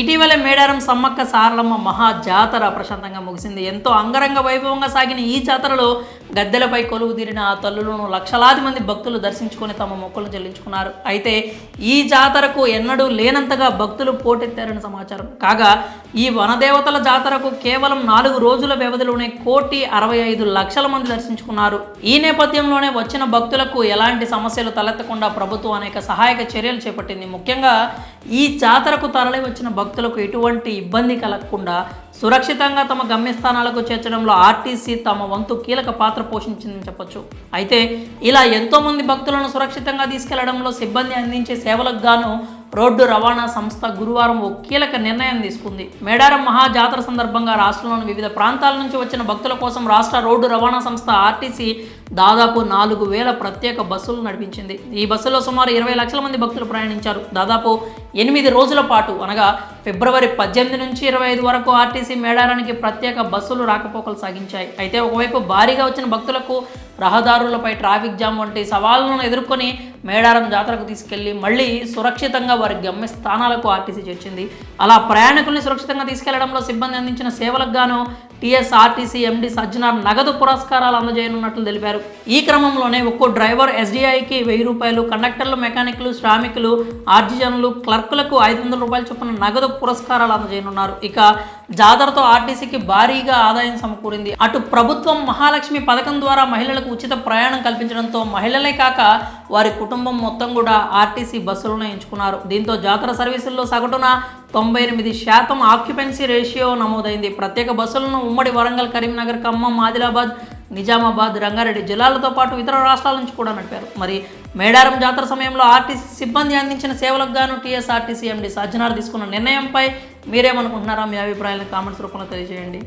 ఇటీవల మేడారం సమ్మక్క సారలమ్మ మహా జాతర ప్రశాంతంగా ముగిసింది. ఎంతో అంగరంగ వైభవంగా సాగిన ఈ జాతరలో గద్దెలపై కొలువు తీరిన ఆ తల్లులను లక్షలాది మంది భక్తులు దర్శించుకొని తమ మొక్కలు చెల్లించుకున్నారు. అయితే ఈ జాతరకు ఎన్నడూ లేనంతగా భక్తులు పోటెత్తారని సమాచారం. కాగా ఈ వనదేవతల జాతరకు కేవలం నాలుగు రోజుల వ్యవధిలోనే కోటి అరవై ఐదు లక్షల మంది దర్శించుకున్నారు. ఈ నేపథ్యంలోనే వచ్చిన భక్తులకు ఎలాంటి సమస్యలు తలెత్తకుండా ప్రభుత్వం అనేక సహాయక చర్యలు చేపట్టింది. ముఖ్యంగా ఈ జాతరకు తరలి వచ్చిన భక్తులకు ఎటువంటి ఇబ్బంది కలగకుండా సురక్షితంగా తమ గమ్యస్థానాలకు చేర్చడంలో ఆర్టీసీ తమ వంతు కీలక పాత్ర పోషించిందని చెప్పొచ్చు. అయితే ఇలా ఎంతోమంది భక్తులను సురక్షితంగా తీసుకెళ్ళడంలో సిబ్బంది అందించే సేవలకు గాను రోడ్డు రవాణా సంస్థ గురువారం ఓ కీలక నిర్ణయం తీసుకుంది. మేడారం మహాజాతర సందర్భంగా రాష్ట్రంలోని వివిధ ప్రాంతాల నుంచి వచ్చిన భక్తుల కోసం రాష్ట్ర రోడ్డు రవాణా సంస్థ ఆర్టీసీ దాదాపు నాలుగు వేల ప్రత్యేక బస్సులు నడిపించింది. ఈ బస్సులో సుమారు ఇరవై లక్షల మంది భక్తులు ప్రయాణించారు. దాదాపు ఎనిమిది రోజుల పాటు అనగా ఫిబ్రవరి పద్దెనిమిది నుంచి ఇరవై ఐదు వరకు ఆర్టీసీ మేడారానికి ప్రత్యేక బస్సులు రాకపోకలు సాగించాయి. అయితే ఒకవైపు భారీగా వచ్చిన భక్తులకు రహదారులపై ట్రాఫిక్ జామ్ వంటి సవాళ్ళను ఎదుర్కొని మేడారం జాతరకు తీసుకెళ్ళి మళ్ళీ సురక్షితంగా వారి గమ్య స్థానాలకు ఆర్టీసీ చేర్చింది. అలా ప్రయాణికుల్ని సురక్షితంగా తీసుకెళ్ళడంలో సిబ్బంది అందించిన సేవలకు గాను టీఎస్ఆర్టీసీ ఎండి సజ్జనార్ నగదు పురస్కారాలు అందజేయనున్నట్లు తెలిపారు. ఈ క్రమంలోనే ఒక్కో డ్రైవర్ ఎస్డీఐకి వెయ్యి రూపాయలు కండక్టర్లు మెకానిక్లు శ్రామికులు ఆర్జిజనులు క్లర్కులకు ఐదు వందల రూపాయలు చొప్పున నగదు పురస్కారాలు అందజేయనున్నారు. ఇక జాతరతో ఆర్టీసీకి భారీగా ఆదాయం సమకూరింది. అటు ప్రభుత్వం మహాలక్ష్మి పథకం ద్వారా మహిళలకు ఉచిత ప్రయాణం కల్పించడంతో మహిళలే కాక వారి కుటుంబం మొత్తం కూడా ఆర్టీసీ బస్సులను ఎంచుకున్నారు. దీంతో జాతర సర్వీసుల్లో సగటున తొంభై ఎనిమిది శాతం ఆక్యుపెన్సీ రేషియో నమోదైంది. ప్రత్యేక బస్సులను ఉమ్మడి వరంగల్ కరీంనగర్ ఖమ్మం ఆదిలాబాద్ నిజామాబాద్ రంగారెడ్డి జిల్లాలతో పాటు ఇతర రాష్ట్రాల నుంచి కూడా నడిపారు. మరి మేడారం జాతర సమయంలో ఆర్టీసీ సిబ్బంది అందించిన సేవలకు గాను టీఎస్ఆర్టీసీ ఎండి సజ్జనార్ తీసుకున్న నిర్ణయంపై మీరేమనుకుంటున్నారా? మీ అభిప్రాయాలను కామెంట్స్ రూపంలో తెలియజేయండి.